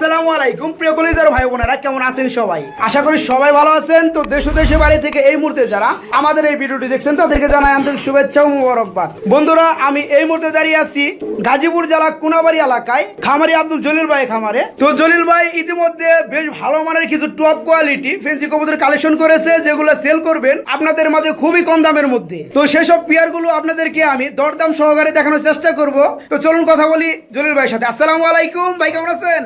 আসসালামু আলাইকুম। প্রিয় ভাই বোনেরা, কেমন আছেন সবাই? আশা করি সবাই ভালো আছেন। তো দেশ ও দেশের বাড়ি থেকে এই মুহূর্তে যারা আমাদের এই ভিডিওটি দেখছেন, তাদেরকে জানাই আন্তরিক শুভেচ্ছা ও বন্ধুরা, আমি এই মুহূর্তে দাঁড়িয়ে আছি গাজীপুর জেলা কোনাবাড়ি এলাকায়, খামারি আব্দুল জলিল ভাই খামারে। তো জলিল ভাই ইতিমধ্যে বেশ ভালো মানের কিছু টপ কোয়ালিটি ফেন্সি কবুতর কালেকশন করেছে, যেগুলো সেল করবেন আপনাদের মাঝে খুবই কম দামের মধ্যে। তো সেসব পেয়ারগুলো আপনাদেরকে আমি দরদাম সহকারে দেখানোর চেষ্টা করব। তো চলুন কথা বলি জলিল ভাইয়ের সাথে। আসসালামু আলাইকুম, ভাই কেমন আছেন?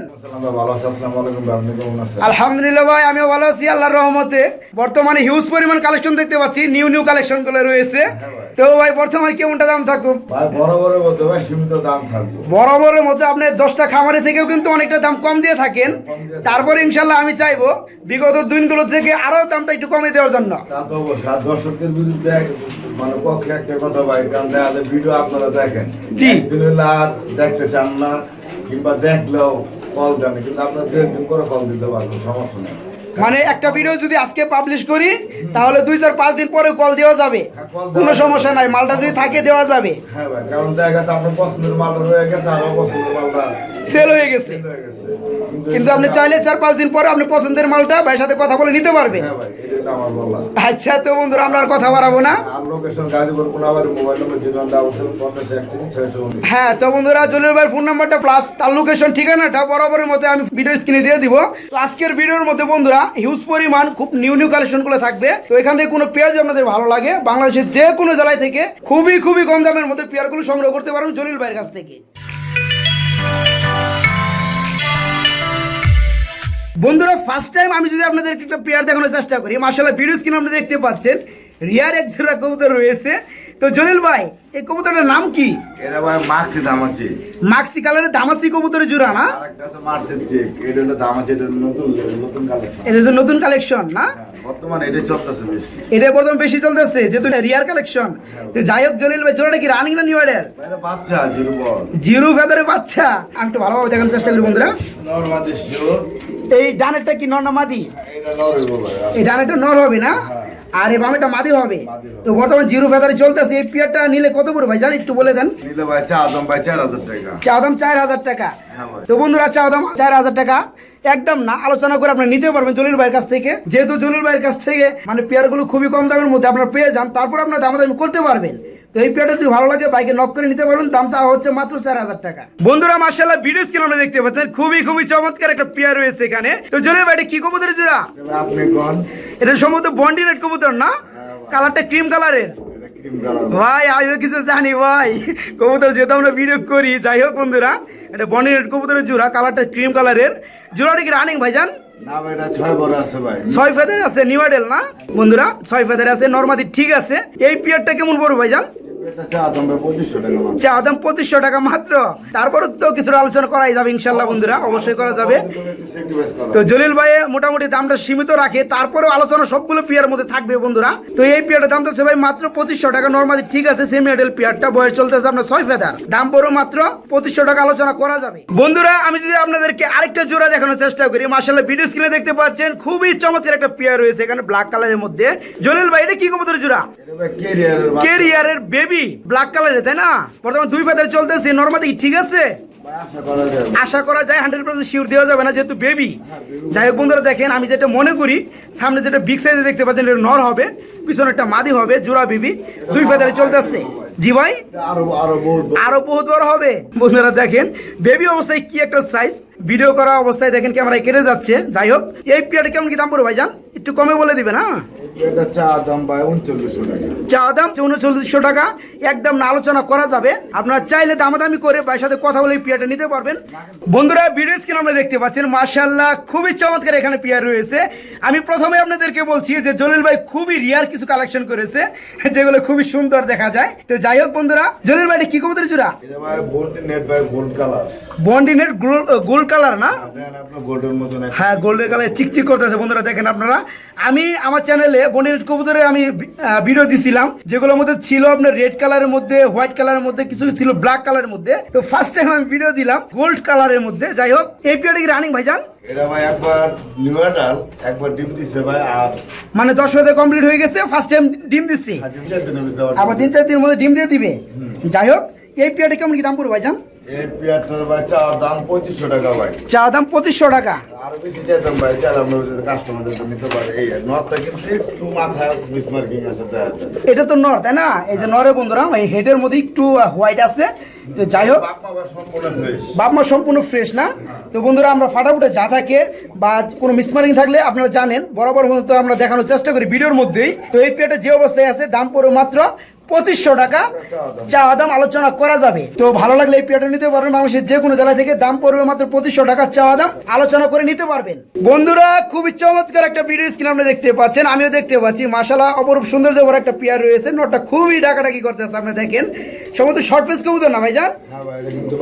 আলহামদুলিল্লাহ ভাই আমিও ভালো আছি আল্লাহর রহমতে। বর্তমানে হিউজ পরিমাণ কালেকশন দেখতে পাচ্ছি নিউ নিউ কালেকশনগুলো রয়েছে। তো ভাই বর্তমানে কেমনটা দাম ভাই বরাবরের মধ্যে ভাই সীমিত দাম থাকব। বরাবরের মতো আপনি দশটা খামারে থেকেও কিন্তু অনেকটা দাম কম দিয়ে থাকেন। তারপরে ইনশাল্লাহ আমি চাইব বিগত দিনগুলো থেকে আরও দামটা একটু কমে দেওয়ার জন্য। তা তো অবশ্যই দর্শকদের বিরুদ্ধে মানে পক্ষে একটা কথা ভাই কারণ দেখা ভিডিও আপনারা দেখেন। জি। দেখতে চান না কিংবা দেখলেও কল দেন কিন্তু আপনার দু একদিন করে কল দিতে পারবেন সমস্যা নেই। মানে একটা ভিডিও যদি আজকে পাবলিশ করি তাহলে দুই চার পাঁচ দিন পরে কল দেওয়া যাবে। হ্যাঁ, কোনো সমস্যা নাই মালটা যদি থাকে দেওয়া যাবে। হ্যাঁ ভাই কারণ দেখা গেছে আপনার পছন্দের মালটা রয়ে গেছে আর পছন্দের মালটা সেল হয়ে গেছে। হয়ে গেছে। কিন্তু আপনি চাইলে চার পাঁচ দিন পরে আপনি পছন্দের মালটা ভাইয়ের সাথে কথা বলে নিতে পারবেন। হ্যাঁ আচ্ছা তো বন্ধুরা আমরা আর কথা বাড়াবো না। হ্যাঁ তো বন্ধুরা জলিল ভাইয়ের ফোন নাম্বারটা প্লাস তার লোকেশন ঠিকানাটা বরাবরের মধ্যে আমি ভিডিও স্ক্রিনে দিয়ে দিব। তো আজকের ভিডিওর মধ্যে বন্ধুরা হিউজ পরিমাণ খুব নিউ নিউ কালেকশনগুলো থাকবে। তো এখান থেকে কোনো পেঁয়াজ আপনাদের ভালো লাগে। বাংলাদেশের যে কোনো জেলায় থেকে খুবই খুবই কম দামের মধ্যে পেয়ারগুলো সংগ্রহ করতে পারেন জলিল ভাইয়ের কাছ থেকে। বন্ধুরা ফার্স্ট টাইম আমি যদি আপনাদের একটা পেয়ার দেখানোর চেষ্টা করি মার্শাল্লাহ ভিডিও স্ক্রিন আপনারা দেখতে পাচ্ছেন, রিয়ার এক জোড়া কবুতর রয়েছে। তো জলিল ভাই এই কবুতরটার নাম কি? এটা ভাই মার্কসি দাম আছে মাক্সি কালারের দামাসি কবুতরের জোড়া না? আর একটা আছে মার্সের চেক এটা হলো দাম আছে এটা নতুন নতুন কালেকশন এটা যে নতুন কালেকশন না? বর্তমানে এটা চলতেছে বেশি। এটা প্রথম বেশি চলতেছে যেহেতু এটা রিয়ার কালেকশন তো যাই হোক জলিল ভাই জোড়াটা কি রানিং না নিউ মডেল এটা বাচ্চা জিরো বল। জিরো ফেদারের বাচ্চা। আমি একটু ভালোভাবে দেখানোর চেষ্টা করি বন্ধুরা। নর্মাদেশ জিরো এই ডানেরটা কি নর না মাদি? এটা বল ভাই এই ডানেরটা নর হবে না? আর এই বামেটা মাদি হবে। তো বর্তমানে জিরো ফেদারে চলতেছে এই পিয়ারটা নিলে কত পড়বে ভাই? জান একটু বলে দেন। নিলে ভাই চা দাম ভাই চার হাজার টাকা। চা দাম চার হাজার টাকা। হ্যাঁ ভাই। তো বন্ধুরা চা দাম চার হাজার টাকা। একদম না আলোচনা করে আপনি নিতে পারবেন জলিল ভাইয়ের কাছ থেকে। যেহেতু জলিল ভাইয়ের কাছ থেকে মানে পেয়ারগুলো খুবই কম দামের মধ্যে আপনার পেয়ে যান তারপর আপনার দামাদামি করতে পারবেন। তো এই পেয়ারটা যদি ভালো লাগে বাইকে নক করে নিতে পারবেন দাম চাওয়া হচ্ছে মাত্র চার হাজার টাকা। বন্ধুরা মার্শাল্লাহ ভিডিও স্ক্রিন আমরা দেখতে পাচ্ছেন খুবই খুবই চমৎকার একটা পেয়ার রয়েছে এখানে। তো জলিল ভাই এটা কি কবুতর জোড়া? এটা সম্ভবত বন্ডি রেড কবুতর না? কালারটা ক্রিম কালারের। এটা ক্রিম কালার ভাই আমিও কিছু জানি ভাই। কবুতর যেহেতু আমরা ভিডিও করি যাই হোক বন্ধুরা এটা বনি রেড কবুতরের জোড়া কালারটা ক্রিম কালারের জোড়াটা কি রানিং ভাইজান? ছয় ফেদার আছে নিউ না? বন্ধুরা ছয় ফেদের আছে নর্মাদি ঠিক আছে। এই পিয়ারটা কেমন বড় ভাইজান? চা দাম পঁচিশশো টাকা মাত্র। তারপরে তো কিছুটা আলোচনা করাই যাবে ইনশাল্লাহ বন্ধুরা অবশ্যই করা যাবে। তো জলিল ভাই মোটামুটি দামটা সীমিত রাখে তারপরেও আলোচনা সবগুলো পিয়ার মধ্যে থাকবে বন্ধুরা। তো এই পিয়ারটার দাম তো ভাই মাত্র পঁচিশশো টাকা নর্মালি ঠিক আছে সেমি পিয়ারটা বয়স চলতেছে আপনার ছয় ফেদার। দাম পড়ো মাত্র পঁচিশশো টাকা আলোচনা করা যাবে। বন্ধুরা আমি যদি আপনাদেরকে আরেকটা জোড়া দেখানোর চেষ্টা করি মার্শাল্লাহ ভিডিও স্ক্রিনে দেখতে পাচ্ছেন খুবই চমৎকার একটা পেয়ার রয়েছে এখানে ব্ল্যাক কালারের মধ্যে। জলিল ভাই এটা কি কবুতর জোড়া? কেরিয়ারের বাচ্চা। বেবি ব্ল্যাক কালারের তাই না? বর্তমানে দুই ফেদার চলতেছে নর্মালি ঠিক আছে? আশা করা যায় হান্ড্রেড পার্সেন্ট শিওর দেওয়া যাবে না যেহেতু বেবি যাই হোক বন্ধুরা দেখেন আমি যেটা মনে করি সামনে যেটা বিগ সাইজে দেখতে পাচ্ছেন এটা নর হবে পিছনে একটা মাদি হবে জোড়া বেবি দুই ফেদারে চলতেছে। জি ভাই? আরও আরও বহুত বড়। আরও বহুত বড় হবে। বন্ধুরা দেখেন বেবি অবস্থায় কি একটা সাইজ ভিডিও করা অবস্থায় দেখেন ক্যামেরায় কেটে যাচ্ছে। যাই হোক এই পিয়াটা কেমন কি দাম পড়বে ভাইজান? একটু কমে বলে দিবেন হ্যাঁ? এটা চা দাম ভাই উনচল্লিশশো টাকা। চা দাম উনচল্লিশশো টাকা। একদম না আলোচনা করা যাবে। আপনারা চাইলে দামাদামি করে ভাইয়ের সাথে কথা বলে পিয়াটা নিতে পারবেন। বন্ধুরা ভিডিও স্ক্রিন আমরা দেখতে পাচ্ছেন মার্শাল্লাহ খুবই চমৎকার এখানে পিয়ার রয়েছে। আমি প্রথমে আপনাদেরকে বলছি যে জলিল ভাই খুবই রিয়ার কিছু কালেকশন করেছে যেগুলো খুবই সুন্দর দেখা যায়। তো যাই হোক বন্ধুরা জলিল ভাই কি কবুতর চূড়া? এটা নেট গোল্ড কালার বন্ডিনের গোল্ড কালার না? হ্যাঁ গোল্ডের কালার চিকচিক করতেছে বন্ধুরা দেখেন আপনারা। আমি আমার চ্যানেলে বন্ডিনেট কবুতরের আমি ভিডিও দিছিলাম যেগুলোর মধ্যে ছিল আপনার রেড কালারের মধ্যে হোয়াইট কালারের মধ্যে কিছু ছিল ব্ল্যাক কালারের মধ্যে। তো ফার্স্ট টাইম আমি ভিডিও দিলাম গোল্ড কালারের মধ্যে। যাই হোক এই পিরিয়ডে কি রানিং ভাইজান? এটা ভাই একবার নিউটাল একবার ডিম দিছে ভাই আর মানে দশ হাজার কমপ্লিট হয়ে গেছে ফার্স্ট টাইম ডিম দিচ্ছি আবার তিন চার দিনের মধ্যে ডিম দিয়ে দিবে। যাই হোক এই পিরিয়ডে কেমন কি দাম পড়বে ভাইজান? এই পেয়ারটার ভাই চাওয়ার দাম পঁচিশশো টাকা ভাই। চা দাম পঁচিশশো টাকা। আরও বেশি চাইতাম ভাই চাইলাম না কাস্টমারদের নিতে পারে। এই নটটা কিন্তু একটু মাথায় মিস আছে এটা তো নর তাই না? এই যে নরে বন্ধুরা এই হেডের মধ্যে একটু হোয়াইট আছে। তো যাই হোক বাপ মা সম্পূর্ণ ফ্রেশ না? তো বন্ধুরা আমরা ফাটাফুটে যা থাকে বা কোনো মিসমারিং থাকলে আপনারা জানেন। বরাবর মতো আমরা দেখানোর চেষ্টা করি ভিডিওর মধ্যেই। তো এই পেটে যে অবস্থায় আছে দাম পড়বে মাত্র পঁচিশশো টাকা চা দাম আলোচনা করা যাবে। তো ভালো লাগলে এই পিয়াটা নিতে পারবেন মানুষের যে কোনো জেলা থেকে। দাম পড়বে মাত্র পঁচিশশো টাকা, চা দাম আলোচনা করে নিতে পারবেন। বন্ধুরা, খুবই চমৎকার একটা ভিডিও স্ক্রিন আপনি দেখতে পাচ্ছেন, আমিও দেখতে পাচ্ছি। মাসালা অপরূপ সৌন্দর্য ভরা একটা পেয়ার রয়েছে। নোটটা খুবই ডাকাডাকি করতেছে, আপনি দেখেন। সমস্ত শর্ট পেস কবুতর না হ্যাঁ ভাই কিন্তু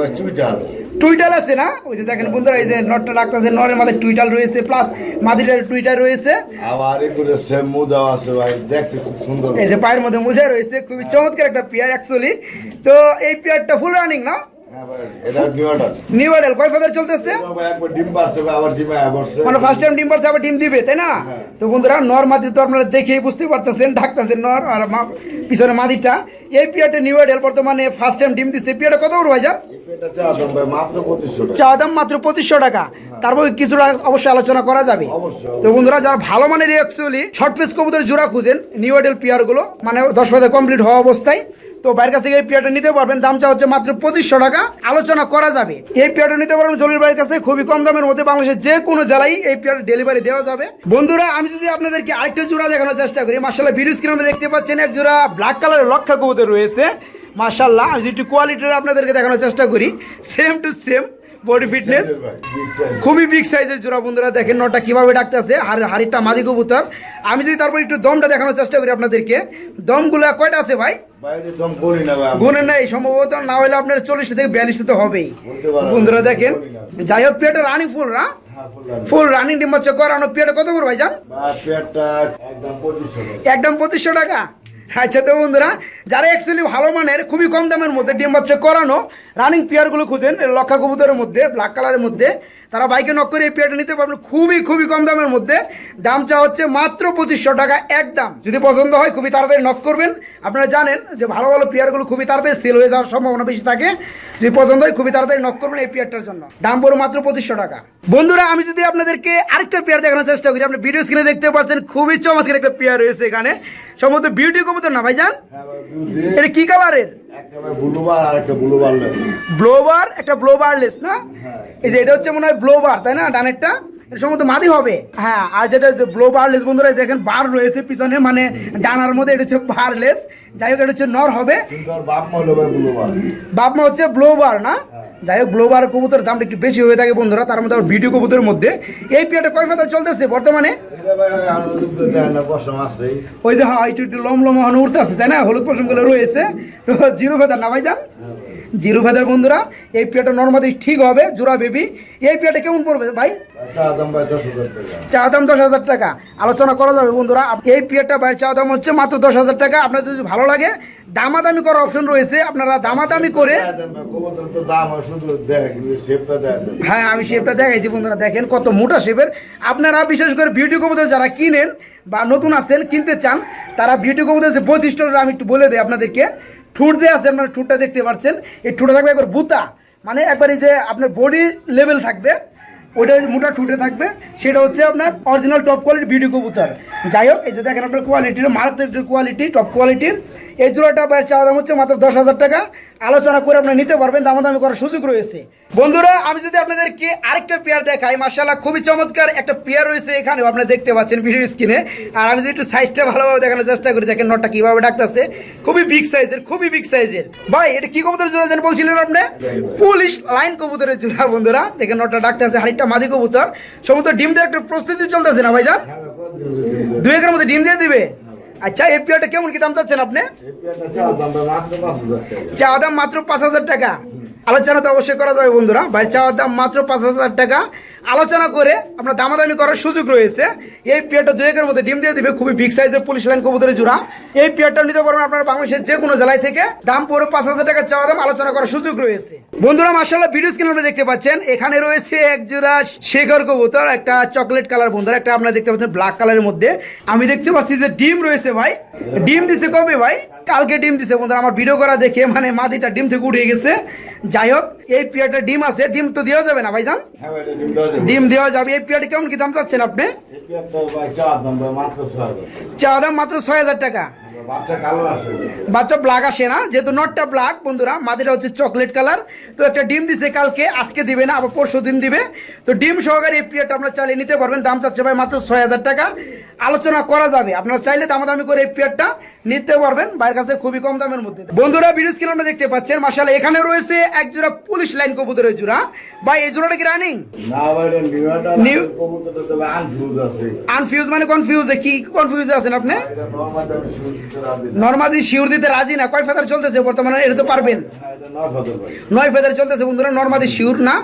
টুইটাল আছে না? ওই যে দেখেন বন্ধুরা এই যে নটটা রাখতেছে নরের মাথায় টুইটাল রয়েছে প্লাস মাদিটার টুইটার রয়েছে। আবার সেম মোজাও আছে ভাই দেখতে খুব সুন্দর। এই যে পায়ের মধ্যে মোজা রয়েছে খুবই চমৎকার একটা পেয়ার অ্যাকচুয়ালি তো এই পেয়ারটা ফুল রানিং না? হ্যাঁ নিউ মডেল কয় ফেদার চলতেছে? মানে ফার্স্ট টাইম ডিম পারছে আবার ডিম দিবে তাই না? হ্যাঁ। তো বন্ধুরা নর মাদি তো আপনারা দেখেই বুঝতে পারতেছেন ঢাকতেছেন নর আর পিছনে মাদিটা। এই নিউ মডেল বর্তমানে ফার্স্ট টাইম ডিম দিচ্ছে পিয়ারটা কত বড় ভাইজান? চা দাম মাত্র পঁচিশশো টাকা। টাকা। তারপর কিছুটা অবশ্যই আলোচনা করা যাবে। তো বন্ধুরা যারা ভালো মানের অ্যাকচুয়ালি শর্ট পিস কবুতরের জোড়া খুঁজেন নিউ এডেল পিয়ারগুলো মানে দশ বাজার কমপ্লিট হওয়া অবস্থায় তো বাইরের কাছ থেকে এই পেয়ারটা নিতে পারবেন। দামটা হচ্ছে মাত্র পঁচিশশো টাকা। আলোচনা করা যাবে। এই পেয়ারটা নিতে পারবেন জলির বাড়ির কাছ থেকে খুবই কম দামের মধ্যে বাংলাদেশের যে কোনো জেলায় এই পেয়ারটা ডেলিভারি দেওয়া যাবে। বন্ধুরা, আমি যদি আপনাদেরকে আরেকটা জোড়া দেখানোর চেষ্টা করি মার্শাল্লাহ ভিডিও স্ক্রিনে দেখতে পাচ্ছেন এক জোড়া ব্ল্যাক কালারের লক্ষা কবুতর রয়েছে। মার্শাল্লাহ আমি একটু কোয়ালিটির আপনাদেরকে দেখানোর চেষ্টা করি same to same body fitness. খুবই বিগ সাইজের জোড়া বন্ধুরা দেখেন নটা কীভাবে ডাকতেছে আর হাড়িটা মাদি কবুতর আমি যদি তারপর একটু দমটা দেখানোর চেষ্টা করি আপনাদেরকে দমগুলো কয়টা আছে ভাই বাইরে দম করি না ভাই আমি। গুণে নেই সম্ভবত না হলে আপনার চল্লিশ থেকে বিয়াল্লিশ তো হবেই। বন্ধুরা দেখেন যাই হোক পেটে রানিং ফুল না হ্যাঁ, full রানি। ফুল রানিং ডিম হচ্ছে করানো পেটে কত করে ভাই যান একদম পঁচিশশো টাকা আচ্ছা তো বন্ধুরা, যারা অ্যাকচুয়ালি ভালো মানের, খুবই কম দামের মধ্যে ডিম বাচ্চা করানো রানিং পেয়ারগুলো খুঁজেন লক্ষা কবুতরের মধ্যে ব্ল্যাক কালারের মধ্যে। তারা বাইকে নক করে এই পেয়ারটা নিতে পারবেন খুবই খুবই কম দামের মধ্যে। দাম চা হচ্ছে মাত্র পঁচিশশো টাকা একদম যদি পছন্দ হয় খুবই তাড়াতাড়ি নক করবেন। আপনারা জানেন যে ভালো ভালো পেয়ারগুলো খুবই তাড়াতাড়ি সেল হয়ে যাওয়ার সম্ভাবনা বেশি থাকে। যদি পছন্দ হয় খুবই তাড়াতাড়ি নক করবেন এই পেয়ারটার জন্য। দাম পড়ো মাত্র পঁচিশশো টাকা। বন্ধুরা আমি যদি আপনাদেরকে আরেকটা পেয়ার দেখানোর চেষ্টা করি আপনি ভিডিও স্ক্রিনে দেখতে পাচ্ছেন খুবই চমৎকার একটা পেয়ার রয়েছে এখানে। সম্ভবত বিউটি কবুতর না ভাইজান? হ্যাঁ ভাই beauty। এটা কি কালারের ব্লুবার একটা ব্লোবার একটা ব্লোবারলেস না? এই যে এটা হচ্ছে মনে হয় ব্লোবার তাই না? ডানেরটা? সম্ভবত মাদি হবে। হ্যাঁ আর যেটা ব্লোবারলেস বন্ধুরা দেখেন বার রয়েছে পিছনে মানে ডানার মধ্যে এটা হচ্ছে বারলেস যাই হোক এটা হচ্ছে নর হবে। বাপ মা বাপ হচ্ছে ব্লোবার না? যাই হোক ব্লোবার কবুতরের দামটা একটু বেশি হয়ে থাকে বন্ধুরা তার মধ্যে আবার ভিডিও কবুতরের মধ্যে। এই পিয়াটা কয় ফাতা চলতেছে বর্তমানে? ওই যে হ্যাঁ একটু একটু লম লম হন উঠতে আছে তাই না? হলুদ পশমগুলো রয়েছে। তো জিরো ফাতা না ভাই যান জিরো ফেদার বন্ধুরা এই পিয়াটা নর্মালি ঠিক হবে জোড়া বেবি এই পিয়াটা কেমন পড়বে ভাই? চা দাম দশ হাজার টাকা। আলোচনা করা যাবে বন্ধুরা এই পিয়ারটা ভাই চা দাম হচ্ছে মাত্র দশ হাজার টাকা। আপনার যদি ভালো লাগে দামাদামি করার অপশন রয়েছে। আপনারা দামাদামি করে দেয় হয় দেয় দেয়। হ্যাঁ আমি শেপটা দেখাইছি বন্ধুরা দেখেন কত মোটা শেপের আপনারা বিশেষ করে বিউটি কবুতর যারা কিনেন বা নতুন আছেন কিনতে চান তারা বিউটি কবুতর যে বৈশিষ্ট্যটা আমি একটু বলে দিই আপনাদেরকে। ঠুট যে আছে মানে ঠুটটা দেখতে পাচ্ছেন, এই ঠুটে থাকবে একবার বুতা। মানে একবার এই যে আপনার বডি লেভেল থাকবে, ওইটা মোটা ঠুটে থাকবে, সেটা হচ্ছে আপনার অরিজিনাল টপ কোয়ালিটি বিউটি কবুতর। যাই হোক, এই যে দেখেন আপনার কোয়ালিটির মারাত্মক কোয়ালিটি টপ কোয়ালিটির এই জোড়াটা চাওয়া দাম হচ্ছে মাত্র দশ হাজার টাকা। আলোচনা করে আপনারা নিতে পারবেন, দামাদামি করার সুযোগ রয়েছে। বন্ধুরা, আমি যদি আপনাদেরকে আরেকটা পেয়ার দেখাই মার্শাল্লাহ খুবই চমৎকার একটা পেয়ার রয়েছে এখানেও আপনারা দেখতে পাচ্ছেন ভিডিও স্ক্রিনে আর আমি যদি একটু সাইজটা ভালোভাবে দেখানোর চেষ্টা করি, দেখেন নটটা কীভাবে ডাকতেছে। খুবই বিগ সাইজের খুবই বিগ সাইজের ভাই, এটা কি কবুতরের জোড়া যেন বলছিলেন আপনি? পুলিশ লাইন কবুতরের জোড়া, বন্ধুরা। দেখেন নটটা ডাকতেছে, হাড়িটা মাদি কবুতর। সমস্ত ডিম দেওয়ার একটা প্রস্তুতি চলতেছে না, ভাইজান? দুই একের মধ্যে ডিম দিয়ে দিবে? আচ্ছা এই পেয়ারটা কেমন কি দাম চাচ্ছেন আপনি? চা দাম মাত্র পাঁচ হাজার টাকা। চাওয়া দাম মাত্র পাঁচ হাজার টাকা। আলোচনা তো অবশ্যই করা যাবে বন্ধুরা। ভাই চাওয়ার দাম মাত্র পাঁচ হাজার টাকা। আলোচনা করে আপনার দামাদামি করার সুযোগ রয়েছে। এই পেয়ারটা দুই একের মধ্যে ডিম দিয়ে দিবে, খুবই বিগ সাইজের পুলিশ লাইন কবুতরের জোড়া। এই পেয়ারটা নিতে পারবেন আপনার বাংলাদেশের যে কোনো জেলায় থেকে। দাম পড়ে পাঁচ হাজার টাকা চাওয়া দাম, আলোচনা করার সুযোগ রয়েছে। বন্ধুরা মার্শাল্লাহ ভিডিও স্ক্রিন আপনি দেখতে পাচ্ছেন। এখানে রয়েছে এক জোড়া শেখর কবুতর, একটা চকলেট কালার বন্ধুরা, একটা আপনারা দেখতে পাচ্ছেন ব্ল্যাক কালারের মধ্যে। আমি দেখতে পাচ্ছি যে ডিম রয়েছে ভাই। ডিম দিছে কবে ভাই? কালকে ডিম দিছে বন্ধুরা, আমার ভিডিও করা দেখে মানে মাদিটা ডিম থেকে উঠে গেছে। যাই হোক, এই পেয়ারটা ডিম আছে, ডিম তো দেওয়া যাবে না ভাইজান? হ্যাঁ ডিম দেওয়া যাবে। এই পেয়ারটা কেমন কি দাম চাচ্ছেন আপনি? চা দাম মাত্র ছয় হাজার টাকা। বাচ্চা ব্ল্যাক আসে না যেহেতু নটটা ব্ল্যাক বন্ধুরা মাদিটা হচ্ছে চকলেট কালার তো একটা ডিম দিছে কালকে আজকে দিবে না আবার পরশু দিন দিবে। তো ডিম সহকারে এই পেয়ারটা আপনারা চালিয়ে নিতে পারবেন দাম চাচ্ছে ভাই মাত্র ছয় হাজার টাকা। আলোচনা করা যাবে আপনারা চাইলে দামাদামি করে এই পেয়ারটা নিতে পারবেন বাইরের কাছ থেকে খুবই কম দামের মধ্যে। বন্ধুরা ভিডিও স্ক্রিন আমরা দেখতে পাচ্ছেন মাসাল এখানে রয়েছে এক জোড়া পুলিশ লাইন কবুতরের জোড়া। ভাই এই জোড়াটা কি রানিং আনফিউজ আছে। আনফিউজ মানে কনফিউজ কি কনফিউজ আছেন আপনি? নর্মাদি শিওর দিতে রাজি না। কয় ফেদার চলতেছে বর্তমানে? এটা তো পারবেন। হ্যাঁ, এটা নয় ফেদার চলতেছে বন্ধুরা নর্মাদি শিউর না।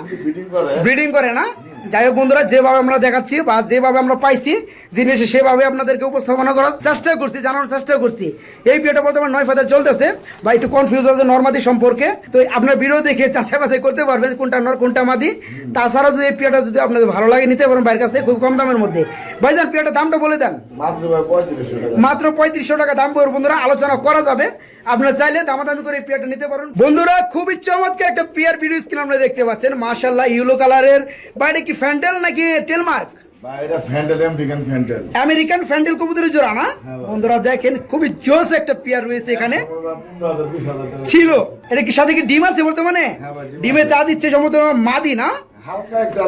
ব্রিডিং করে না। যাই হোক বন্ধুরা যেভাবে আমরা দেখাচ্ছি বা যেভাবে আমরা পাইছি জিনিস সেভাবে আপনাদেরকে উপস্থাপনা করার চেষ্টা করছি জানানোর চেষ্টা করছি। এই ভিডিওটা বর্তমানে নয় ফাদার চলতেছে বা একটু কনফিউজ হচ্ছে নর্মাদি সম্পর্কে। তো আপনার ভিডিও দেখে চাষাই বাছাই করতে পারবেন কোনটা নর কোনটা মাদি। তাছাড়াও যদি এই পিয়াটা যদি আপনাদের ভালো লাগে নিতে পারেন বাইরের কাছ থেকে খুব কম দামের মধ্যে। ভাইজান পিয়াটার দামটা বলে দেন। মাত্র পঁয়ত্রিশশো টাকা। মাত্র পঁয়ত্রিশশো টাকা দাম পড়বে বন্ধুরা আলোচনা করা যাবে। আপনারা চাইলে দামাদামি করে এই পেয়ারটা নিতে পারেন। বন্ধুরা খুবই চমৎকার একটা পেয়ার ভিডিও স্ক্রিন আপনারা দেখতে পাচ্ছেন। মাশাল্লাহ ইউলো কালারের বাইরে কি ফ্যান্ডেল নাকি টেলমার্ক আমেরিকান ফ্যান্ডেল। আমেরিকান ফ্যান্ডেল কবুতরের জোড়া না? হ্যাঁ বন্ধুরা দেখেন খুবই জোস একটা পেয়ার রয়েছে এখানে। ছিল। এটা কি সাথে কি ডিম আছে বর্তমানে? হ্যাঁ ডিম তা দিচ্ছে সম্ভবত মাদি না? হালকা একটা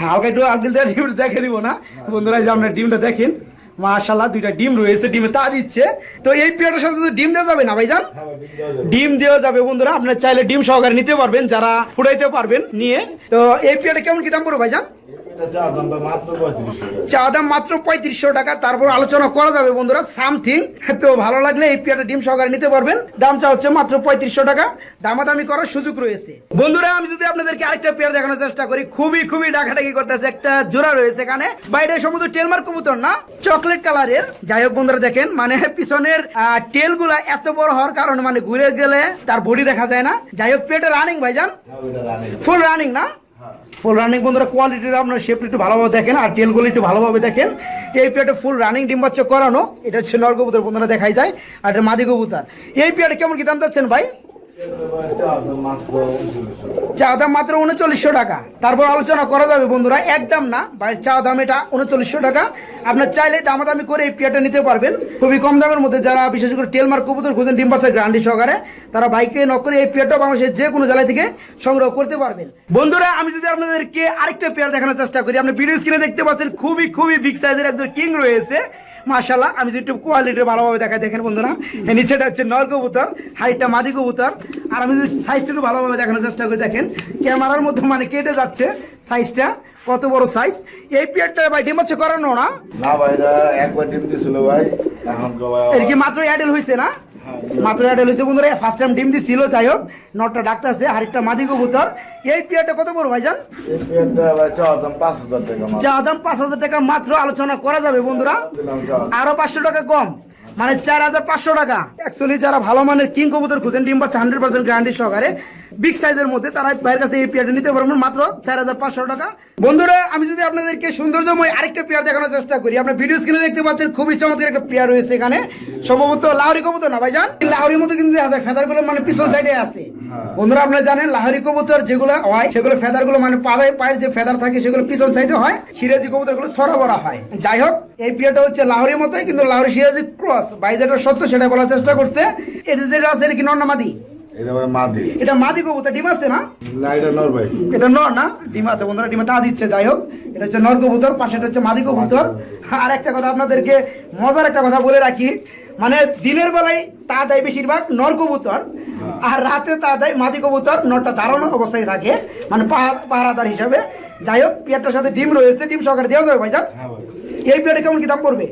হ্যাঁ ডিমটা দেখে দিব না। বন্ধুরা যে আপনার ডিমটা দেখেন। মাশাল্লাহ দুইটা ডিম রয়েছে ডিমে তা দিচ্ছে তো এই পেয়ারটার সাথে তো ডিম দেওয়া যাবে না ভাইজান? হ্যাঁ ভাই, ডিম দেওয়া যাবে। ডিম দেওয়া যাবে বন্ধুরা আপনার চাইলে ডিম সহকারে নিতে পারবেন যারা ফুটাইতে পারবেন নিয়ে। তো এই পেয়ারটা কেমন কি দাম পড়বে ভাইজান? চা দাম মাত্র পঁয়ত্রিশশো টাকা। চা দাম তারপর আলোচনা করা যাবে বন্ধুরা সামথিং। তো ভালো লাগলে এই পেয়ারটা ডিম সহকারে নিতে পারবেন। দামটা হচ্ছে মাত্র পঁয়ত্রিশশো টাকা। দামাদামি করার সুযোগ রয়েছে। বন্ধুরা আমি যদি আপনাদেরকে আরেকটা পেয়ার দেখানোর চেষ্টা করি খুবই খুবই ডাকাডাকি করতেছে একটা জোড়া রয়েছে এখানে। বাইরে সমুদ্র টেলমার কবুতর না চকলেট কালারের। যাই হোক বন্ধুরা দেখেন মানে পিছনের টেলগুলা এত বড় হওয়ার কারণে মানে ঘুরে গেলে তার বডি দেখা যায় না। যাই হোক পেটে রানিং ভাইজান। ফুল রানিং না? ফুল রানিং বন্ধুরা কোয়ালিটির আপনার শেপটা একটু ভালোভাবে দেখেন, আর টেলগুলো একটু ভালোভাবে দেখেন। এই পেয়ারটা ফুল রানিং ডিম বাচ্চা করানো, এটা হচ্ছে নর কবুতর বন্ধুরা দেখাই যায়, আর এটা মাদি কবুতর। এই পেয়ারটা কেমন কি দাম যাচ্ছেন ভাই? চা দাম মাত্র উনচল্লিশশো টাকা। তারপর আলোচনা করা যাবে বন্ধুরা, একদম না, ভাই চা দাম এটা উনচল্লিশশো টাকা। আপনার চাইলে দামাদামি করে এই পেয়ারটা নিতে পারবেন। খুবই কম দামের মধ্যে যারা বিশেষ করে টেলমার কবুতর খুঁজেন, ডিম বাচ্চা গ্রান্ডি সহকারে, তারা বাইকে নক করে এই পেয়ারটা বাংলাদেশের যে কোনো জেলা থেকে সংগ্রহ করতে পারবেন। বন্ধুরা, আমি যদি আপনাদেরকে আরেকটা পেয়ার দেখানোর চেষ্টা করি, আপনি ভিডিও স্ক্রিনে দেখতে পাচ্ছেন, খুবই খুবই বিগ সাইজের একজন কিং রয়েছে। মাশাল্লাহ আমি যদি একটু কোয়ালিটি ভালোভাবে দেখাই দেখেন বন্ধুরা নিচেটা হচ্ছে নর কবুতর হাইটটা মাদি কবুতর আর আমি যদি সাইজটা একটু ভালোভাবে দেখানোর চেষ্টা করি দেখেন ক্যামেরার মধ্যে মানে কেটে যাচ্ছে সাইজটা কত বড় সাইজ এই পিয়ারটা ভাই ডিম হচ্ছে করানো না? না ভাই একবার ডিম দিছিল ভাই এখন এর কি মাত্র অ্যাডেল হয়েছে না? মাত্র এটা হয়েছে বন্ধুরা ফার্স্ট টাইম ডিম দিছিল যাই হোক নটটা ডাক্তার আছে আরেকটা মাদি কবুতর। এই পিয়াটা কত বড় ভাইজান? এই পেয়ারটা ভাই চা দাম পাঁচ হাজার টাকা মাত্র। আলোচনা করা যাবে বন্ধুরা। আরও পাঁচশো টাকা কম মানে চার হাজার পাঁচশো টাকা। অ্যাকচুয়ালি যারা ভালো মানের কিং কবুতর খুঁজেন ডিম বাচ্চা হান্ড্রেড পার্সেন্ট গ্যারান্টি সহকারে বিগ সাইজের মধ্যে তারা বাইরের কাছে এই পেয়ারটা নিতে পারবেন মাত্র চার হাজার পাঁচশো টাকা। বন্ধুরা আমি যদি আপনাদেরকে সৌন্দর্যময় আরেকটা পেয়ার দেখানোর চেষ্টা করি আপনার ভিডিও স্ক্রিনে দেখতে পাচ্ছেন খুবই চমৎকার একটা পেয়ার রয়েছে এখানে। সম্ভবত লাহরি কবুতর না ভাইজান? লাহরির মতো কিন্তু দেখা যায় ফেদারগুলো মানে পিছন সাইডে আছে। বন্ধুরা আপনারা জানেন লাহরি কবুতর যেগুলো হয় সেগুলো ফেদারগুলো মানে পায়ে পায়ের যে ফেদার থাকে সেগুলো পিছন সাইডে হয়। সিরাজি কবুতরগুলো সরবরা হয়। যাই হোক এই পেয়ারটা হচ্ছে লাহরির মতোই কিন্তু লাহরি সিরাজি ক্রস ভাই যেটা সত্য সেটা বলার চেষ্টা করছে। এটা যেটা আছে এটা কি নর্নামাদি এটা ভাই মাদি। এটা মাদি কবুতর ডিম আছে না? না এটা নর ভাই। এটা নর না? ডিম আছে বন্ধুরা ডিমে তা দিচ্ছে যাই হোক। এটা হচ্ছে নর কবুতর পাশেটা হচ্ছে মাদি কবুতর। আর একটা কথা আপনাদেরকে মজার একটা কথা বলে রাখি। মানে দিনের বেলায় তা দেয় বেশিরভাগ নর কবুতর আর রাতে তা দেয় মাদি কবুতর। নরটা দাঁড়ানো অবস্থায় থাকে মানে পাহাড় পাহারাদার হিসাবে। যাই হোক পেয়ারটার সাথে ডিম রয়েছে ডিম সহকারে দেওয়া যাবে ভাইজান। হ্যাঁ ভাই। এই পেয়ারটা কেমন কি দাম পড়বে?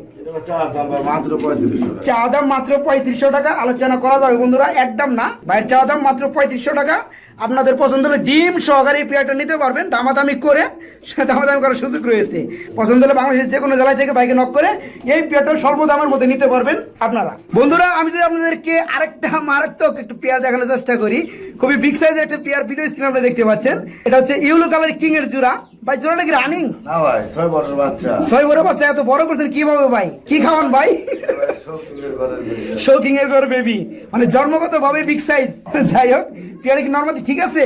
চা দাম মাত্র পঁয়ত্রিশশো টাকা। আলোচনা করা যাবে বন্ধুরা, একদম না। ভাইয়ের চা দাম মাত্র পঁয়ত্রিশশো টাকা। আপনাদের পছন্দ হলে ডিম সহকারে পেয়ারটা নিতে পারবেন। দামাদামি করে, দামাদামি করার সুযোগ রয়েছে। পছন্দ হলে বাংলাদেশের যে কোনো জেলায় থেকে বাইকে নক করে এই পেয়ারটা স্বল্প দামের মধ্যে নিতে পারবেন আপনারা। বন্ধুরা, আমি যদি আপনাদেরকে আরেকটা মারাত্মক একটু পেয়ার দেখানোর চেষ্টা করি, খুবই বিগ সাইজের একটা পেয়ার ভিডিও স্ক্রিন আপনি দেখতে পাচ্ছেন। এটা হচ্ছে ইউলো কালার কিং এর জোড়া। ভাই জোড়াটা নাকি রানিং? না ভাই ছয় বছর বাচ্চা। ছয় বড় বাচ্চা এত বড় করছেন কীভাবে ভাই? কি খাওয়ান ভাই? শৌকিং এর ঘর বেবি মানে জন্মগত ভাবে বিগ সাইজ যাই হোক পেয়ারে কি নর্মালি ঠিক আছে।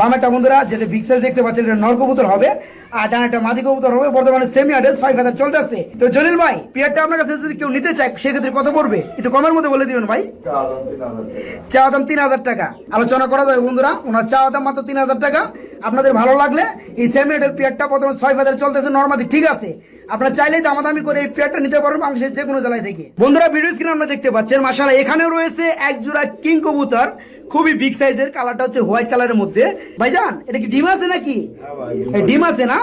বামেরটা বন্ধুরা যেটা বিগ সাইজ দেখতে পাচ্ছেন, এটা নর কবুতর হবে। আর ডানেরটা মাদি কবুতর হবে বর্তমানে সেমি আডেল ছয় হাজার চলতেছে তো জলিল ভাই, পেয়ারটা আপনার কাছে যদি কেউ নিতে চায়, সেক্ষেত্রে কত পড়বে? একটু কমের মধ্যে বলে দিবেন ভাই। চা দাম তিন হাজার টাকা। আলোচনা করা যাবে বন্ধুরা, ওনার চা দাম মাত্র তিন হাজার টাকা। আপনাদের ভালো লাগলে এই সেমি আডেল পেয়ারটা প্রথমে ছয় হাজার চলতেছে নর্মালি ঠিক আছে? আপনার চাইলেই দামাদামি করে এই পেয়ারটা নিতে পারবেন বাংলাদেশের যে কোনো জেলায় থেকে। বন্ধুরা ভিডিও স্ক্রিন আমরা দেখতে পাচ্ছেন মাসালা এখানেও রয়েছে এক জোড়া কিং কবুতর খুবই বিগ সাইজের কালারটা হচ্ছে হোয়াইট কালারের মধ্যে। ভাইজান এটা কি ডিম আছে নাকি? হ্যাঁ ভাই, ডিম আছে। না?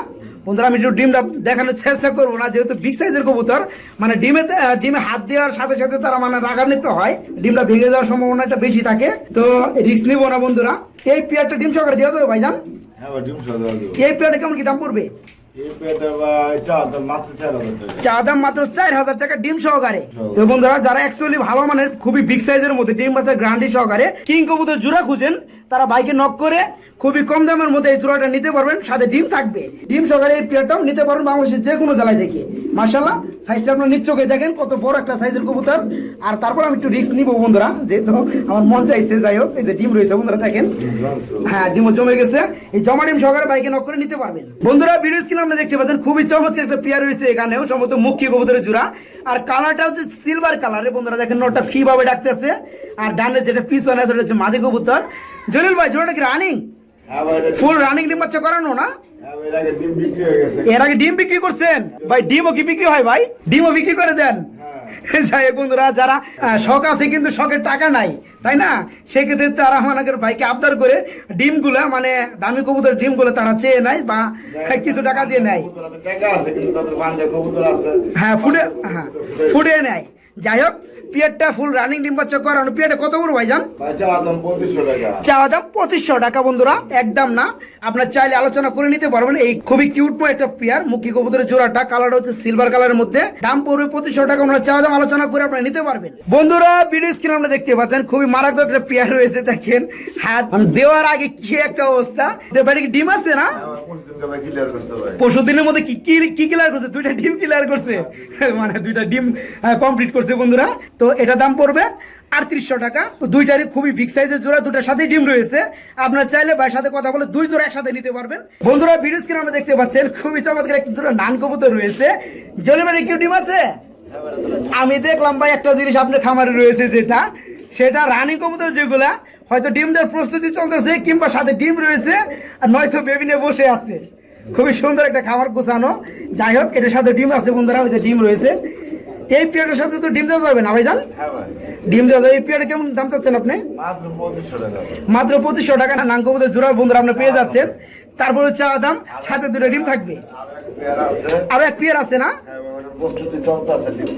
বন্ধুরা আমি একটু ডিমটা দেখানোর চেষ্টা করব না যেহেতু বিগ সাইজের কবুতর মানে ডিমে ডিমে হাত দেওয়ার সাথে সাথে তারা মানে রাগান্বিত হয় ডিমটা ভেঙে যাওয়ার সম্ভাবনাটা বেশি থাকে তো রিস্ক নিবো না বন্ধুরা। এই পেয়ারটা ডিম সহকারে দেওয়া যাবে ভাইজান? হ্যাঁ। এই পেয়ারটা কেমন কি দাম পড়বে? চা দাম মাত্র চার হাজার টাকা। ডিম সহকারে তো বন্ধুরা যারা অ্যাকচুয়ালি ভালো মানের খুবই বিগ সাইজের মধ্যে ডিম বাচ্চা গ্রান্ডি সহকারে কিং কবুতর জোড়া খুঁজেন তারা বাইকে নক করে খুবই কম দামের মধ্যে এই জোড়াটা নিতে পারবেন। সাথে ডিম থাকবে। ডিম সহকারে এই পেয়ারটাও নিতে পারবেন বাংলাদেশের যে কোনো জেলায় থেকে। মার্শাল্লাহ সাইজটা আপনার নিচ্চকে দেখেন, কত বড় একটা সাইজের কবুতর। আর তারপর আমি একটু রিস্ক নিবো বন্ধুরা, যেহেতু আমার মন চাইছে, যাই হোক, এই যে ডিম রয়েছে বন্ধুরা, দেখেন। হ্যাঁ ডিমও জমে গেছে। এই জমা ডিম সহকারে বাইকে নক করে নিতে পারবেন। বন্ধুরা ভিডিও স্ক্রিন আপনি দেখতে পাচ্ছেন, খুবই চমৎকার একটা পেয়ার রয়েছে এখানেও, সম্ভবত মুখ্য কবুতরের জোড়া। আর কালারটা হচ্ছে সিলভার কালারে বন্ধুরা, দেখেন নটটা ফি ভাবে ডাকতেছে। আর ডানে যেটা পিছনে আছে, সেটা হচ্ছে মাদি কবুতর। জলিল ভাই জোড়াটা কি রানিং হ্যাঁ ফুল রানিং ডিম বাচ্চা করানো না? হ্যাঁ এর আগে ডিম বিক্রি হয়ে করছেন? ভাই ডিমও কি বিক্রি হয় ভাই? ডিমও বিক্রি করে দেন? যাই বন্ধুরা যারা শখ আছে কিন্তু শখের টাকা নাই তাই না? সেক্ষেত্রে তারা আমাদের ভাইকে আবদার করে ডিমগুলো মানে দামি কবুতর ডিমগুলো তারা চেয়ে নেয় বা কিছু টাকা দিয়ে নেয়। হ্যাঁ ফুটে হ্যাঁ ফুটে নেয়। যাই হোক পিয়ারটা ফুল রানিং ডিম বাচ্চা করানো পিয়ারটা কত করে ভাইজান ভাই, চা দাম টাকা। চাওয়া দাম পঁচিশশো টাকা বন্ধুরা একদম না আপনার চাইলে আলোচনা করে নিতে পারবেন। এই খুবই কিউট একটা পেয়ার মুখী কবুতরের জোড়াটা কালারটা হচ্ছে সিলভার কালারের মধ্যে। দাম পড়বে পঁচিশশো টাকা ওনারা চাওয়া দাম আলোচনা করে আপনারা নিতে পারবেন। বন্ধুরা ভিডিও স্ক্রিন আমরা দেখতে পাচ্ছেন খুবই মারাত্মক একটা পেয়ার রয়েছে দেখেন। হাত মানে দেওয়ার আগে কি একটা অবস্থা? বাড়ি কি ডিম আছে না? ভাই। পরশু দিনের মধ্যে কি কি কি ক্লিয়ার করছে? দুইটা ডিম ক্লিয়ার করছে। মানে দুইটা ডিম কমপ্লিট করছে বন্ধুরা। তো এটা দাম পড়বে আটত্রিশশো টাকা। তো দুইটারই খুবই বিগ সাইজের জোড়া, দুটার সাথে ডিম রয়েছে। আপনার চাইলে ভাইয়ের সাথে কথা বলে দুই জোড়া একসাথে নিতে পারবেন। বন্ধুরা ভিডিও স্ক্রিন আমরা দেখতে পাচ্ছেন, খুবই চমৎকার একটা জোড়া নান কবুতর রয়েছে। জলিবারে কেউ ডিম আছে? আমি দেখলাম ভাই, একটা জিনিস আপনার খামারে রয়েছে যেটা। সেটা রানী কবুতর যেগুলা, হয়তো ডিম দেওয়ার প্রস্তুতি চলতেছে কিংবা সাথে ডিম রয়েছে, আর নয়তো বেবি নিয়ে বসে আছে। খুবই সুন্দর একটা খামার গোছানো। যাই হোক, এটার সাথে ডিম আছে বন্ধুরা, ওই যে ডিম রয়েছে। এই পিয়ারের সাথে তো ডিম দেওয়া যাবে না ভাইজান? হ্যাঁ ভাই, ডিম দেওয়া যাবে। এই পিয়ারে কেমন দাম চাচ্ছেন আপনি? মাত্র পঁচিশশো টাকা। না নাঙ্গবুদের জোড়া বন্ধুরা আপনি পেয়ে যাচ্ছেন। তারপরে চা দাম সাথে দুটো ডিম থাকবে। আর এক পেয়ার আছে। না? হ্যাঁ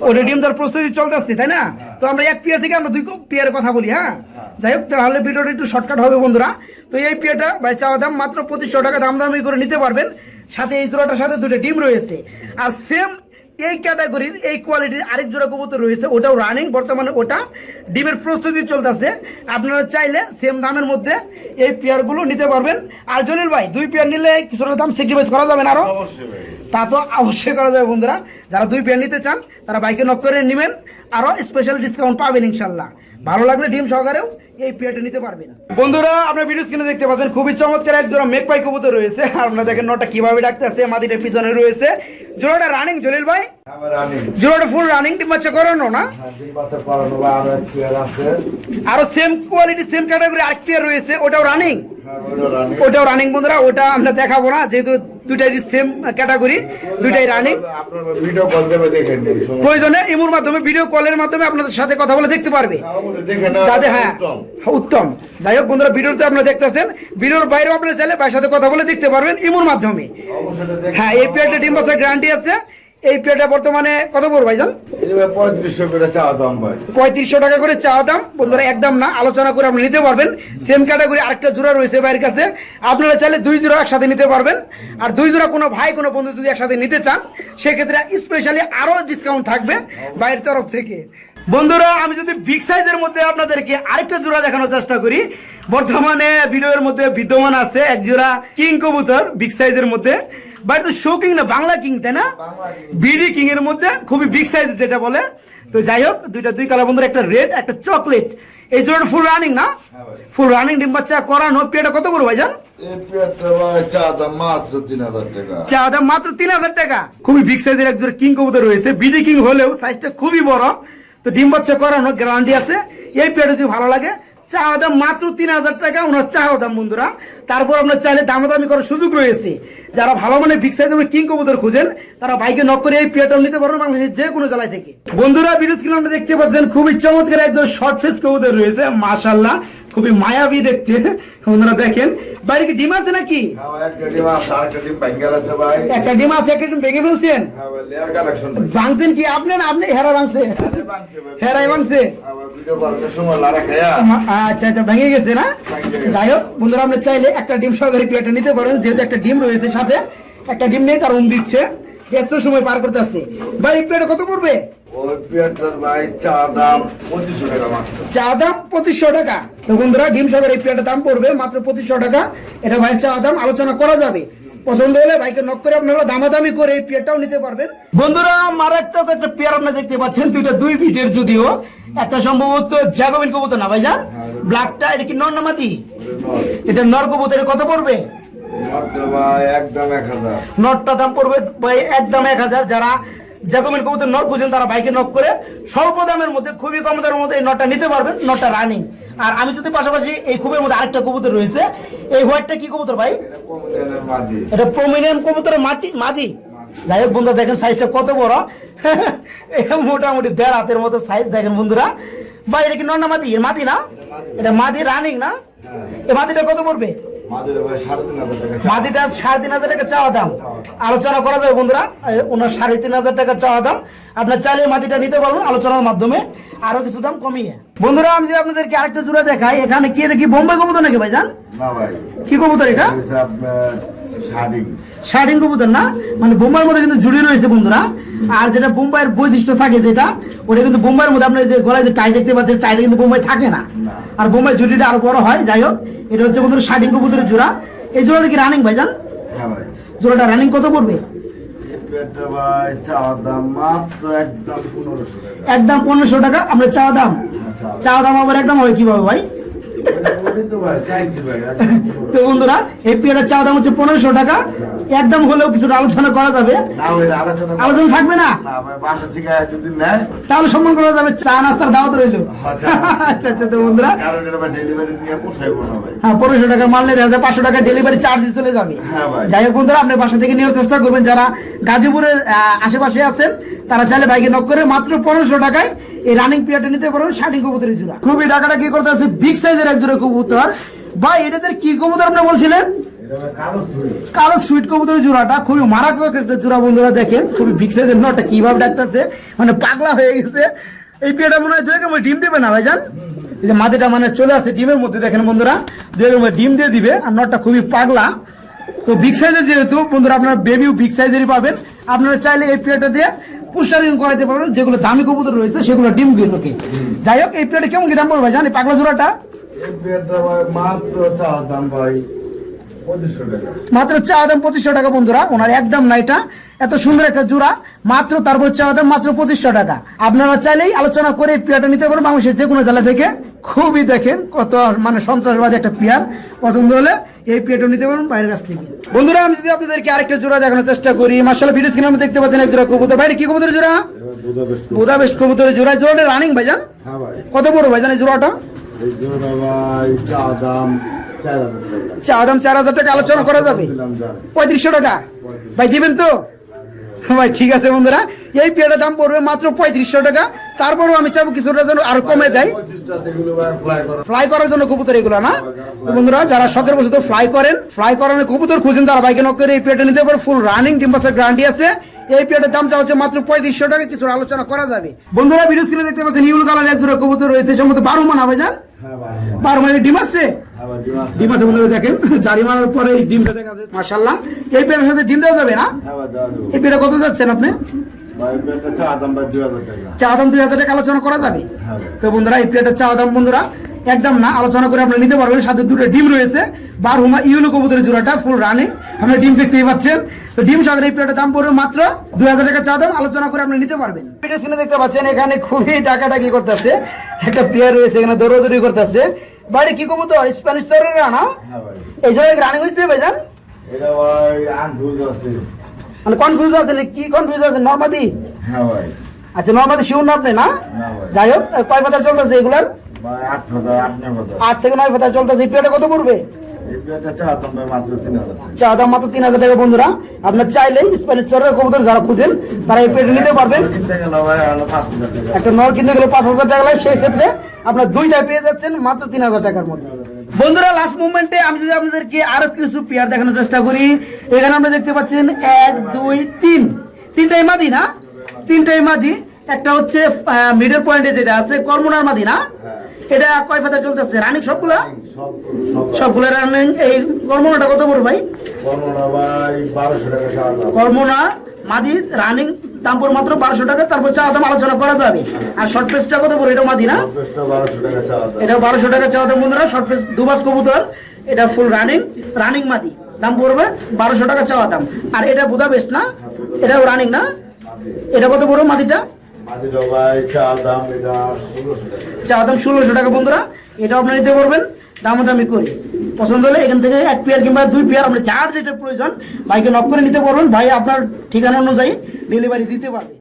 ওটা ডিম প্রস্তুতি চলতেছে তাই না? তো আমরা এক পিয়ার থেকে আমরা দুই পিয়ারের কথা বলি হ্যাঁ? যাই হোক তাহলে ভিডিওটা একটু শর্টকাট হবে বন্ধুরা। তো এই পিয়ারটা ভাই চাওয়া দাম মাত্র পঁচিশশো টাকা দাম দামি করে নিতে পারবেন। সাথে এই জোড়াটার সাথে দুটো ডিম রয়েছে। আর সেম এই ক্যাটাগরির এই কোয়ালিটির আরেক জোড়া কবুতর রয়েছে। ওটাও রানিং বর্তমানে ওটা ডিমের প্রস্তুতি চলতেছে। আপনারা চাইলে সেম দামের মধ্যে এই পেয়ারগুলো নিতে পারবেন। আর জলিল ভাই দুই পেয়ার নিলে কিছুটা দাম সিক্রিফাইস করা যাবে না আরও তা তো অবশ্যই করা যাবে বন্ধুরা। যারা দুই পেয়ার নিতে চান তারা বাইকে নক করে নেবেন। আরও স্পেশাল ডিসকাউন্ট পাবেন ইনশাল্লাহ ভালো লাগলে ডিম সহকারেও এই পেয়ারটা নিতে পারবেন বন্ধুরা আপনার ভিডিও স্ক্রিনে দেখতে পাচ্ছেন খুবই চমৎকার এক জোড়া মেঘপাই কবুতর রয়েছে আর আপনারা দেখেন নটা কীভাবে ডাকতে আছে মাদিটা পিছনে রয়েছে জোড়াটা রানিং জলিল ভাই। জোড়াটা ফুল রানিং ডিম বাচ্চা করানো না হ্যাঁ, ডিম বাচ্চা করানো বা আরও। আরও সেম কোয়ালিটি সেম ক্যাটাগরি আরেক পেয়ার রয়েছে ওটাও রানিং ওটা রানী। ওটাও রানিং বন্ধুরা ওটা আমরা দেখাবো না যেহেতু দুইটাই সেম ক্যাটাগরি দুইটাই রানিং প্রয়োজনে ইমুর মাধ্যমে ভিডিও কলের মাধ্যমে আপনাদের সাথে কথা বলে দেখতে পারবে। যাতে হ্যাঁ উত্তম। যাই হোক বন্ধুরা ভিডিওতে আপনারা দেখতেছেন ভিডিওর বাইরেও আপনারা চাইলে ভাইয়ের সাথে কথা বলে দেখতে পারবেন ইমুর মাধ্যমে। হ্যাঁ এই পেয়ারটা ডিম বাচ্চার গ্যারান্টি আছে। এই প্লেটটা বর্তমানে কত পড়বে ভাইজান? পঁয়ত্রিশশো করে চা দাম ভাই। পঁয়ত্রিশশো টাকা করে চা দাম। বন্ধুরা একদম না আলোচনা করে আপনি নিতে পারবেন। সেম ক্যাটাগরি আরেকটা জোড়া রয়েছে ভাইয়ের কাছে। আপনারা চাইলে দুই জোড়া একসাথে নিতে পারবেন। আর দুই জোড়া কোনো ভাই কোনো বন্ধু যদি একসাথে নিতে চান সেক্ষেত্রে স্পেশালি আরও ডিসকাউন্ট থাকবে বাইরের তরফ থেকে। বন্ধুরা আমি যদি বিগ সাইজের মধ্যে আপনাদেরকে আরেকটা জোড়া দেখানোর চেষ্টা করি বর্তমানে ভিডিওর মধ্যে বিদ্যমান আছে এক জোড়া কিং কবুতর বিগ সাইজের মধ্যে। বাট তো শো কিং না বাংলা কিং তাই না? বিডি কিং এর মধ্যে খুবই বিগ সাইজ যেটা বলে। তো যাই হোক দুইটা দুই কালার বন্ধুরা একটা রেড একটা চকলেট এই জোড়াটা ফুল রানিং না? হ্যাঁ ফুল রানিং ডিম বাচ্চা করানো। পেটা কত করে ভাইজান? চা দাম মাত্র তিন হাজার টাকা। খুবই বিগ সাইজের এক জোড়া কিং কবুতর রয়েছে। বিডি কিং হলেও সাইজটা খুবই বড়। তো ডিম বাচ্চা অনেক গ্যারান্টি আছে। এই পেটে যদি ভালো লাগে, চা দাম মাত্র তিন হাজার টাকা, ওনার চা দাম বন্ধুরা। তারপর আপনার চাইলে দামাদামি করার সুযোগ রয়েছে। যারা ভালো মানে বিগ সাইজের কিং কবুতর খুঁজেন তারা বাইকে নক করে এই পেটাও নিতে পারবেন বাংলাদেশের যে কোনো জেলায় থেকে। বন্ধুরা ভিডিও স্ক্রিনে আমরা দেখতে পাচ্ছেন খুবই চমৎকার একজন শর্ট ফেস কবুতর রয়েছে মাশাল্লাহ খুবই মায়াবী দেখতে। বন্ধুরা দেখেন বাইরে কি ডিম আছে নাকি? হ্যাঁ একটা ডিম আছে একটা ডিম ভেঙে ফেলছেন? হ্যাঁ ভাঙছেন কি? আপনি না আপনি? হেরা ভাঙছে। হেরাই ভাঙছে হ্যাঁ আচ্ছা আচ্ছা ভেঙে গেছে না? যাই হোক বন্ধুরা আপনি চাইলে একটা ডিম সহকারী পেয়ারটা নিতে পারেন যেহেতু একটা ডিম রয়েছে সাথে একটা ডিম নিয়ে তার উম দিচ্ছে ব্যস্ত সময় পার করতে আসছে। ভাই এই কত পড়বে? ভাই চা দাম পঁচিশশো টাকা তো বন্ধুরা ডিম সহকারে এই দাম পড়বে মাত্র পঁচিশশো টাকা। এটা ভাইয়ের চা দাম আলোচনা করা যাবে। পছন্দ হলে ভাইকে নক করে আপনারা দামাদামি করে এই পেয়ারটাও নিতে পারবেন। বন্ধুরা মারাত্মক একটা পেয়ার আপনারা দেখতে পাচ্ছেন, দুইটা দুই ফিটের যদিও। একটা সম্ভবত জাগবিন কবুতর না ভাইজান? ব্ল্যাকটা, এটা কি নর এটা নর কবুতর, এটা কত পড়বে? নটটা দাম পড়বে একদম এক হাজার। যারা জাগমিন কবুতর নট খুঁজেন, তারা বাইকে নক করে স্বল্প দামের মধ্যে, খুবই কম দামের মধ্যে এই নটটা নিতে পারবেন নটটা রানিং আর আমি যদি পাশাপাশি এই খুবের মধ্যে আরেকটা কবুতর রয়েছে এই হোয়াইটটা কি কবুতর ভাই? এটা প্রমিনিয়াম কবুতরের মাটি মাদি? যাই হোক বন্ধুরা দেখেন সাইজটা কত বড়। মোটামুটি দেড় হাতের মতো সাইজ দেখেন বন্ধুরা। ভাই এটা কি নন্না মাদি? এর মাদি না? এটা মাদি। রানিং না? এ মাদিটা কত পড়বে? মাদিটা সাড়ে তিন হাজার টাকা চাওয়া দাম। আলোচনা করা যাবে বন্ধুরা ওনার সাড়ে তিন হাজার টাকা চাওয়া দাম। আপনার চাইলে মাদিটা নিতে পারবেন আলোচনার মাধ্যমে। আরও কিছু দাম কমিয়ে। বন্ধুরা আমি যদি আপনাদেরকে আরেকটা জোড়া দেখাই এখানে কি এটা কি বোম্বাই কবুতর নাকি ভাই। জান কি কবুতর এটা? শার্টিং কবুতর না? মানে বোম্বাইয়ের মধ্যে কিন্তু জুড়ে রয়েছে বন্ধুরা। আর যেটা বোম্বাইয়ের বৈশিষ্ট্য থাকে যেটা ওটা কিন্তু বোম্বাইয়ের মধ্যে আপনার যে গলায় যে টাই দেখতে পাচ্ছেন টাইটা কিন্তু বোম্বাই থাকে না। আর বোম্বাই জুড়িটা আরও বড় হয় যাই হোক এটা হচ্ছে বন্ধুরা শার্টিং কবুতরের জোড়া। এই জোড়াটা কি রানিং ভাইজান? হ্যাঁ জোড়াটা রানিং কত পড়বে? ভাই একদম পনেরোশো টাকা। একদম পনেরোশো টাকা আমরা চাওয়া দাম। চাওয়া দাম আবার একদম হবে কীভাবে ভাই? তো বন্ধুরা এই পেয়ারের চাওয়া দাম হচ্ছে পনেরোশো টাকা। একদম হলেও কিছুটা আলোচনা করা যাবে। আলোচনা থাকবে না? তাহলে সম্মান করা যাবে চা নাস্তার দাওয়াত রইল। আচ্ছা। আচ্ছা আচ্ছা তো বন্ধুরা। হ্যাঁ পনেরোশো টাকা দেখা যায় পাঁচশো টাকা ডেলিভারি চার্জ চলে যাবে। হ্যাঁ যাই হোক বন্ধুরা আপনি বাসা থেকে নেওয়ার চেষ্টা করবেন। যারা গাজীপুরের আশেপাশে আছেন তারা চাইলে বাইকে নক করে মাত্র পনেরোশো টাকায় এই রানিং পিয়ারটা নিতে পারবেন শার্টিং কবুতরের জোড়া। খুবই টাকাটা কি করতে আছে? বিগ সাইজের এক জোড়া কবুতর। ভাই এটাতে কি কবুতর আপনি বলছিলেন? কালো সুইট কবুতরের জোড়াটা। খুবই মারাত্মক একটা জোড়া বন্ধুরা, দেখেন। খুবই বিগ সাইজের নটা কীভাবে ডাকতেছে? মানে পাগলা হয়ে গেছে। এই পেয়ারটা মনে হয় দুই কেমন? ডিম দিবে না, ভাইজান? এই যে মাটিটা মানে চলে আসে ডিমের মধ্যে, দেখেন বন্ধুরা। দুই কেমন? ডিম দিয়ে দিবে। আর নটটা খুবই পাগলা। তো বিগ সাইজের যেহেতু, বন্ধুরা, আপনার বেবিও বিগ সাইজেরই পাবেন। আপনারা চাইলে এই পেয়ারটা দিয়ে পুষ্টারিং করাইতে পারবেন যেগুলো দামি কবুতর রয়েছে সেগুলো ডিম গুলোকে যাই হোক এই প্লেটে কেমন কি দাম পড়বে জানি? পাগলা জোড়াটা? মাত্র চা দাম পঁচিশশো টাকা। বন্ধুরা ওনার একদম নাইটা। এত সুন্দর একটা জোড়া মাত্র তারপর চা দাম মাত্র পঁচিশশো টাকা। আপনারা চাইলেই আলোচনা করে এই প্লেটটা নিতে পারবেন বাংলাদেশের যে কোনো জেলা থেকে। খুবই দেখেন কত মানে সন্ত্রাসবাদী একটা পেয়ার। পছন্দ হলে এই পেয়ারটা নিতে পারেন বাইরের কাছ থেকে। বন্ধুরা আমি যদি আপনাদেরকে আরেকটা জোড়া দেখানোর চেষ্টা করি মার্শাল ভিডিও স্ক্রিনে আমি দেখতে পাচ্ছেন এক জোড়া কবুতর। বাইরে কি কবুতর জোড়া? এবার বুদাপেস্ট বুদা বেস্ট কবুতরের জোড়া। জোড়াটা রানিং ভাইজান? হ্যাঁ কত বড় ভাইজান এই জোড়াটা? চা দাম চার হাজার টাকা। আলোচনা করা যাবে। পঁয়ত্রিশশো টাকা। ভাই দিবেন তো? ভাই, ঠিক আছে বন্ধুরা, এই পেয়ারের দাম পড়বে মাত্র পঁয়ত্রিশশো টাকা। তারপরও আমি চাবো কিছুটা যেন আরও কমে দেয়। ফ্লাই করার জন্য কবুতর এগুলো না? বন্ধুরা, যারা শখের বসে তো ফ্লাই করেন ফ্লাই করানোর কবুতর খুঁজেন তারা বাইকে নক করে এই পেয়ারটা নিতে পারে। ফুল রানিং টিম্পাসের গ্যারান্টি আছে। এই পেয়ারটার দাম চা হচ্ছে মাত্র পঁয়ত্রিশশো টাকা কিছু আলোচনা করা যাবে। বন্ধুরা ভিডিও স্ক্রিনে দেখতে পাচ্ছেন ইউল কালার এক জোড়া কবুতর রয়েছে সম্ভবত বারো মান হবে যান বারো মানে ডিম আছে? হ্যাঁ ডিম আছে। বন্ধুরা দেখেন মারার পরে এই ডিমটা দেখা যাচ্ছে মাশাল্লাহ এই পেয়ারের সাথে ডিম দেওয়া যাবে না? হ্যাঁ এই পেয়ারটা কত যাচ্ছেন আপনি? চা দাম দুই হাজার টাকা। চা দাম দুই হাজার টাকা আলোচনা করা যাবে। হ্যাঁ তো বন্ধুরা এই প্লেটের চা দাম বন্ধুরা একদম না আলোচনা করে আপনি নিতে পারবেন। সাথে দুটো ডিম রয়েছে। বার হুমা ইউলো কবুতরের জোড়াটা ফুল রানিং আপনি ডিম দেখতেই পাচ্ছেন। তো ডিম সাগর এই প্লেটের দাম পড়বে মাত্র দুই হাজার টাকা চা দাম। আলোচনা করে আপনি নিতে পারবেন। পিঠে সিনে দেখতে পাচ্ছেন এখানে খুবই টাকাটাকি করতেছে। একটা প্লেয়ার রয়েছে এখানে দৌড়াদৌড়ি করতেছে। বাইরে কি কবুতর? স্প্যানিশ চরের না হ্যাঁ এই জন্য রানিং হয়েছে ভাইজান? এটা আছে। মানে কনফিউজ আছেন কি কনফিউজ আছেন নর্মাদি? হ্যাঁ আচ্ছা নর্মাদি শিউর না আপনি না? যাই হোক কয় পাতার চলতেছে এগুলার? আট থেকে নয় পাতার চলতেছে কত পড়বে? এই চা দাম মাত্র তিন হাজার টাকা। চা দাম মাত্র তিন হাজার টাকা বন্ধুরা। আপনার চাইলে স্প্যানিশ চরের কবুতর যারা খুঁজেন তারা এই পেটে নিতে পারবেন। কিনতে গেলে ভাই হলো পাঁচ হাজার টাকা। একটা নর কিনতে গেলে পাঁচ হাজার টাকা লাগে সেই ক্ষেত্রে আপনার দুইটা পেয়ে যাচ্ছেন মাত্র তিন হাজার টাকার মধ্যে। বন্ধুরা লাস্ট মুভমেন্টে আমি যদি আপনাদেরকে আরও কিছু পেয়ার দেখানোর চেষ্টা করি এখানে আমরা দেখতে পাচ্ছেন এক দুই তিন। তিনটাই মাদি না? তিনটাই মাদি। একটা হচ্ছে মিডল পয়েন্টে যেটা আছে কর্মনার মাদি না? এটা কয় ফাতা চলতেছে? রানিক সবগুলা? সব সব। সবগুলা রানিং এই কর্মনাটা কত বড় ভাই? কর্মনা মাদি রানিং দাম। পড়ে মাত্র বারোশো টাকা তারপর চা দাম আলোচনা করা যাবে। আর শর্ট পেসটা কত পড়ে এটা মাদি না? পেটটা বারোশো টাকা চা দাম। এটা বন্ধুরা শর্ট পেস দুবাস কবুতর এটা ফুল রানিং রানিং মাদি। দাম পড়বে বারোশো টাকা চাওয়া দাম। আর এটা বুধা বেস্ট না? এটাও রানিং না? এটা কত বড় মাদিটা? চা দাম ষোলোশো টাকা। বন্ধুরা এটা আপনারা নিতে পারবেন, দামাদামি করে। পছন্দ হলে এখান থেকে এক পেয়ার কিংবা দুই পেয়ার, আপনার চার যেটা প্রয়োজন ভাইকে নক করে নিতে পারবেন। ভাই আপনার ঠিকানা অনুযায়ী ডেলিভারি দিতে পারবে।